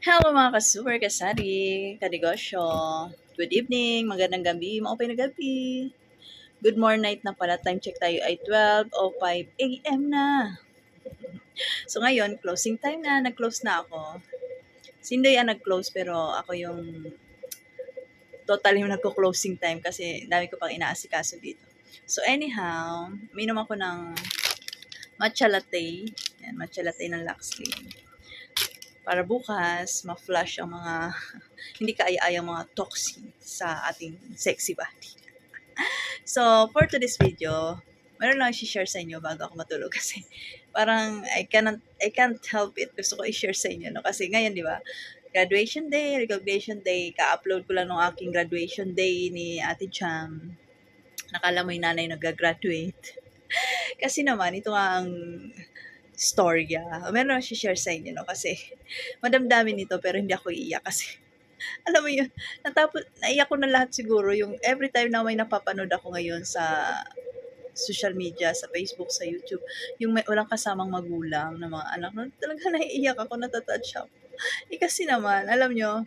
Hello mga ka-super kasari, kanegosyo. Good evening, magandang gabi, maupay na gabi. Good morning night na pala, time check tayo ay 12 o 5 a.m. na. So ngayon, closing time na, nag-close na ako. Sinday ang nag-close pero ako yung total yung nagko-closing time kasi dami ko pang inaasikaso dito. So anyhow, minom ako ng matcha latte. Yan, matcha latte ng Luxley para bukas ma-flush ang mga hindi kaaya-ayang mga toxin sa ating sexy body. so, for today's video, meron lang i-share sa inyo bago ako matulog kasi parang I cannot I can't help it. Gusto ko i-share sa inyo no kasi ngayon, di ba? Graduation day, recognition day, ka-upload ko lang ng aking graduation day ni Ate Cham. Nakala mo yung nanay nag-graduate. kasi naman, ito nga ang storya. Meron ako share sa inyo, no? Kasi, madamdamin nito, pero hindi ako iiyak kasi, alam mo yun, natapos, naiyak ko na lahat siguro, yung every time na may napapanood ako ngayon sa social media, sa Facebook, sa YouTube, yung may, walang kasamang magulang na mga anak, no, talaga naiiyak ako, natatouch ako. Eh kasi naman, alam nyo,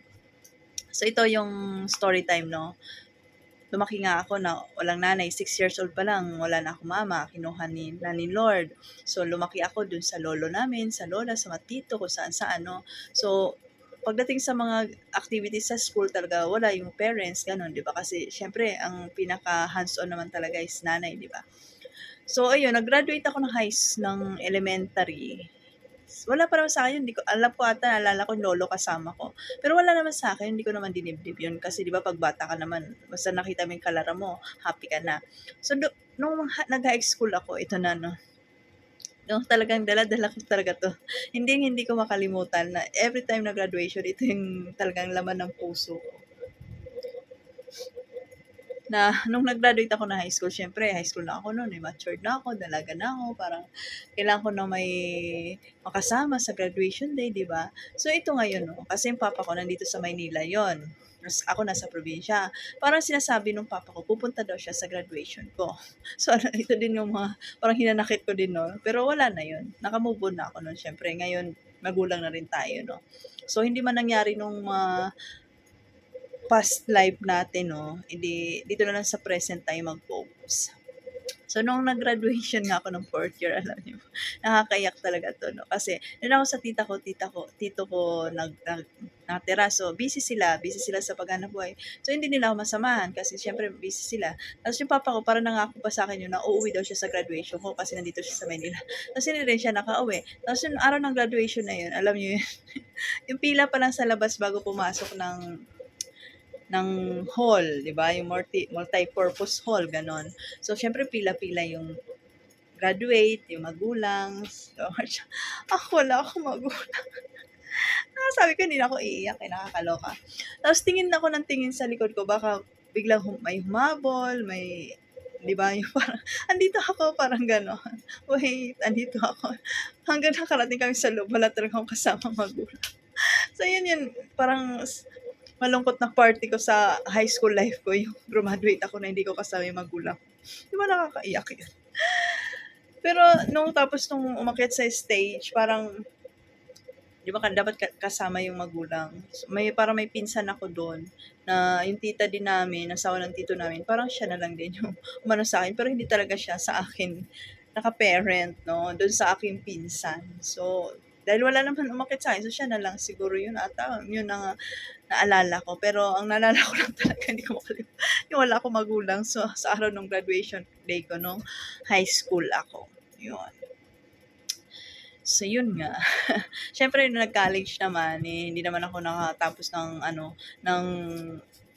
so ito yung story time, no? Lumaki nga ako na walang nanay, 6 years old pa lang, wala na ako mama, kinuha ni, na ni Lord. So, lumaki ako dun sa lolo namin, sa lola, sa matito, kung saan saan, no. So, pagdating sa mga activities sa school talaga, wala yung parents, ganun, di ba? Kasi, syempre, ang pinaka hands-on naman talaga is nanay, di ba? So, ayun, nag-graduate ako ng high ng elementary wala pa naman sa akin, hindi ko, alam ko ata, naalala ko, lolo kasama ko. Pero wala naman sa akin, hindi ko naman dinibdib yun. Kasi di ba pag bata ka naman, basta nakita mo yung kalara mo, happy ka na. So, do, nung nag-high school ako, ito na, no, No, talagang dala-dala ko talaga to. hindi hindi ko makalimutan na every time na graduation, ito yung talagang laman ng puso ko na nung nag-graduate ako na high school, syempre, high school na ako noon, eh, matured na ako, dalaga na ako, parang kailangan ko na may makasama sa graduation day, di ba? So, ito ngayon, no, kasi yung papa ko nandito sa Maynila yon ako nasa probinsya. Parang sinasabi nung papa ko, pupunta daw siya sa graduation ko. So, ano, ito din yung mga, parang hinanakit ko din, no? Pero wala na yun. Nakamove on na ako noon, syempre. Ngayon, magulang na rin tayo, no? So, hindi man nangyari nung uh, past life natin, no, hindi, dito na lang sa present tayo mag-focus. So, nung nag-graduation nga ako ng fourth year, alam niyo, nakakayak talaga to, no? Kasi, nung ako sa tita ko, tita ko, tito ko, nag, nag, natira. So, busy sila, busy sila sa paghanap buhay. So, hindi nila ako masamahan kasi, syempre, busy sila. Tapos, yung papa ko, para nangako pa sa akin yun, na uuwi daw siya sa graduation ko kasi nandito siya sa Manila. Tapos, hindi rin siya nakauwi. Tapos, yung araw ng graduation na yun, alam niyo yun, yung pila pa lang sa labas bago pumasok ng ng hall, 'di ba? Yung multi multi-purpose hall ganon. So syempre pila-pila yung graduate, yung magulang. So, ako wala ako magulang. ah, sabi ko, hindi ako iiyak, eh, nakakaloka. Tapos tingin ako ng tingin sa likod ko, baka biglang hum- may humabol, may, di ba, yung parang, andito ako, parang gano'n. Wait, andito ako. Hanggang nakarating kami sa loob, wala talaga akong kasama magulang. so, yun yun, parang malungkot na party ko sa high school life ko, yung graduate ako na hindi ko kasama yung magulang. Di ba nakakaiyak yun? Pero nung tapos nung umakyat sa stage, parang di ba dapat kasama yung magulang. So, may para may pinsan ako doon na yung tita din namin, asawa ng tito namin, parang siya na lang din yung umano sa akin, pero hindi talaga siya sa akin naka-parent, no, doon sa aking pinsan. So, dahil wala naman umakit sa akin, so siya na lang siguro yun ata, yun ang naalala ko. Pero ang naalala ko lang talaga, hindi ko makalimutan, yung wala akong magulang so, sa araw ng graduation day ko nung high school ako. Yun. So, yun nga. Siyempre, nung nag-college naman, eh, hindi naman ako nakatapos ng, ano, ng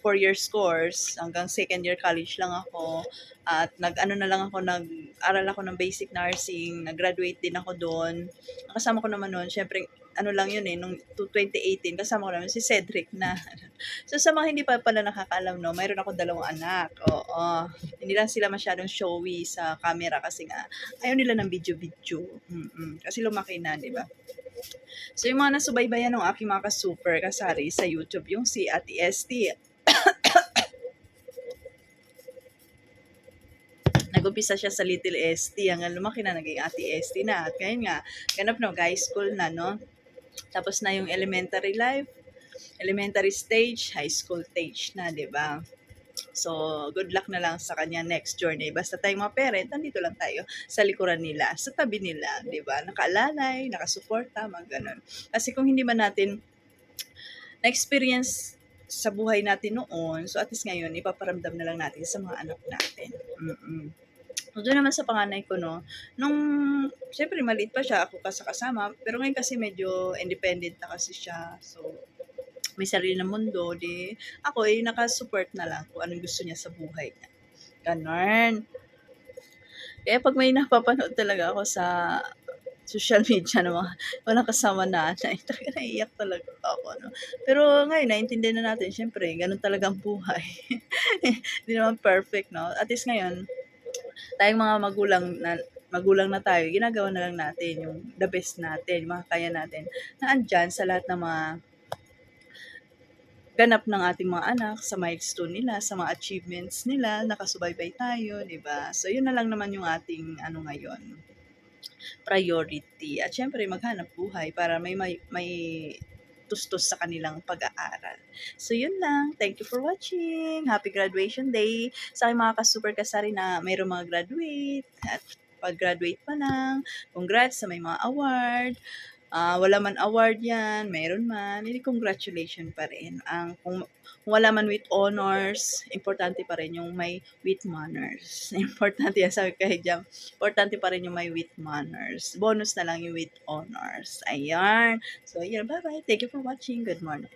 four years course, hanggang second year college lang ako. At nag-ano na lang ako, nag-aral ako ng basic nursing, nag-graduate din ako doon. Kasama ko naman noon, syempre, ano lang yun eh, nung 2018, kasama ko naman si Cedric na. so sa mga hindi pa pala nakakaalam, no, mayroon ako dalawang anak. Oo. Hindi lang sila masyadong showy sa camera kasi nga, ayaw nila ng video-video. Mm-mm. Kasi lumaki na, di ba? So yung mga nasubaybayan ng aking mga ka-super kasari sa YouTube, yung si Ate ST, Nag-umpisa siya sa Little ST hanggang lumaki na naging Ate ST na. At ngayon nga, ganap na, high school na, no? Tapos na yung elementary life, elementary stage, high school stage na, di ba? So, good luck na lang sa kanya next journey. Basta tayong mga parent, nandito lang tayo sa likuran nila, sa tabi nila, di ba? Nakaalalay, nakasuporta, mga ganun. Kasi kung hindi man natin na-experience sa buhay natin noon, so at least ngayon, ipaparamdam na lang natin sa mga anak natin. Mm-mm. So, doon naman sa panganay ko, no, nung, syempre, maliit pa siya, ako kasakasama, pero ngayon kasi medyo independent na kasi siya. So, may sarili na mundo, di, ako eh, nakasupport na lang kung anong gusto niya sa buhay niya. Ganon. Kaya pag may napapanood talaga ako sa social media na mga walang kasama nanay, talaga naiiyak talaga ako. No? Pero ngayon, naiintindihan na natin, syempre, ganun talaga ang buhay. Hindi naman perfect, no? At least ngayon, tayong mga magulang na magulang na tayo, ginagawa na lang natin yung the best natin, yung mga kaya natin, na andyan sa lahat ng mga ganap ng ating mga anak, sa milestone nila, sa mga achievements nila, nakasubaybay tayo, di ba? So, yun na lang naman yung ating, ano ngayon, priority. At syempre, maghanap buhay para may, may, may tustos sa kanilang pag-aaral. So, yun lang. Thank you for watching. Happy graduation day. Sa aking mga ka-super kasari na mayroong mga graduate at pag-graduate pa lang. Congrats sa may mga award. Ah, wala man award yan, mayroon man, hindi congratulations pa rin. Ang kung, kung wala man with honors, importante pa rin yung may with manners. Importante yan sabi kay Jam. Importante pa rin yung may with manners. Bonus na lang yung with honors. Ayan. So, yun. Bye-bye. Thank you for watching. Good morning.